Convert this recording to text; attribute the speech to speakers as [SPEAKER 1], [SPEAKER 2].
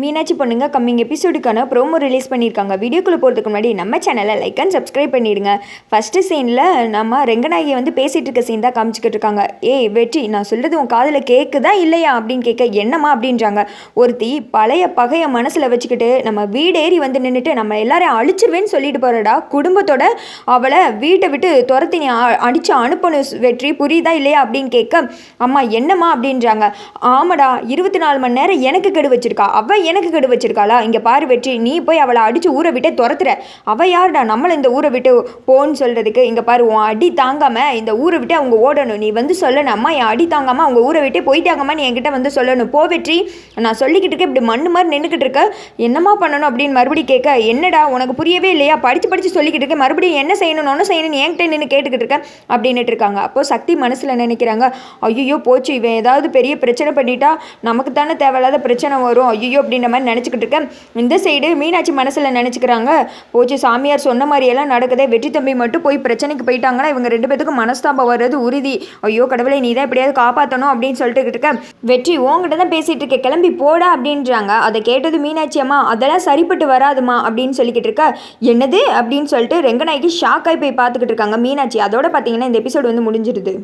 [SPEAKER 1] மீனாட்சி பொண்ணுங்க coming எபிசோடுக்கான promo release பண்ணியிருக்காங்க. வீடியோக்குள்ளே போகிறதுக்கு முன்னாடி நம்ம சேனலை லைக் அண்ட் சப்ஸ்கிரைப் பண்ணிடுங்க. ஃபஸ்ட்டு சீனில் நம்ம ரெங்கநாயகியை வந்து பேசிகிட்டு இருக்க சீன் தான் காமிச்சிக்கிட்டு இருக்காங்க. ஏய் வெற்றி நான் சொல்கிறது உன் காதில் கேட்குதா இல்லையா அப்படின்னு கேட்க என்னம்மா? அப்படின்றாங்க. ஒருத்தி பழைய பகையை மனசில் வச்சுக்கிட்டு நம்ம வீடேறி வந்து நின்றுட்டு நம்ம எல்லாரையும் அழிச்சிருவேன்னு சொல்லிட்டு போகிறடா குடும்பத்தோட அவளை வீட்டை விட்டு துரத்தி நீ அ- அனுப்பணும் வெற்றி. புரியுதா இல்லையா? அப்படின்னு கேட்க அம்மா என்னம்மா? அப்படின்றாங்க. ஆமாடா இருபத்தி நாலு மணி நேரம் எனக்கு கெடு வச்சுருக்கா. அவள் எனக்கு கெடு வச்சிருக்காளா? இங்கே பாரு வெற்றி நீ போய் அவளை அடித்து ஊரை விட்டே துரத்துற. அவள் யாருடா? நம்மளை இந்த ஊரை விட்டு போன்னு சொல்கிறதுக்கு இங்கே பாரு உன் அடி தாங்காமல் இந்த ஊரை விட்டு அவங்க ஓடணும். நீ வந்து சொல்லணும் அம்மா என் அடி தாங்காமல் அவங்க ஊரை விட்டே போயிட்டாங்கம்மா நீ என்கிட்ட வந்து சொல்லணும். போ வெற்றி. நான் சொல்லிக்கிட்டு இருக்கேன் இப்படி மண்ணு மாதிரி நின்றுக்கிட்டு இருக்க. என்னம்மா பண்ணணும் அப்படின்னு மறுபடியும் கேட்க என்னடா உனக்கு புரியவே இல்லையா? படித்து படித்து சொல்லிக்கிட்டு இருக்கேன் மறுபடியும் என்ன செய்யணும் ஒன்று செய்யணும்னு என்கிட்ட நின்று கேட்டுக்கிட்டு இருக்க அப்படின்னுட்டு இருக்காங்க. அப்போது சக்தி மனசில் நினைக்கிறாங்க ஐயோ போச்சு. இவன் ஏதாவது பெரிய பிரச்சனை பண்ணிட்டா நமக்கு தானே தேவையில்லாத பிரச்சனை வரும். ஐயோ அப்படின்ற மாதிரி நினச்சிக்கிட்டு இருக்கேன். இந்த சைடு மீனாட்சி மனசில் நினச்சிக்கிறாங்க போச்சு சாமியார் சொன்ன மாதிரியெல்லாம் நடக்குதே வெற்றி தம்பி மட்டும் போய் பிரச்சனைக்கு போயிட்டாங்கன்னா இவங்க ரெண்டு பேத்துக்கும் மனஸ்தாபம் வர்றது உறுதி. ஐயோ கடவுளை நீ தான் எப்படியாவது காப்பாற்றணும் அப்படின்னு சொல்லிட்டு இருக்க. வெற்றி உங்ககிட்ட தான் பேசிகிட்டு இருக்க கிளம்பி போடா அப்படின்றாங்க. அதை கேட்டது மீனாட்சி அம்மா அதெல்லாம் சரிப்பட்டு வராதுமா அப்படின்னு சொல்லிக்கிட்டு இருக்க. என்னது? அப்படின்னு சொல்லிட்டு ரெங்கநாயகி ஷாக்காய் போய் பார்த்துக்கிட்டு இருக்காங்க மீனாட்சி. அதோட பார்த்தீங்கன்னா இந்த எபிசோடு வந்து முடிஞ்சிருது.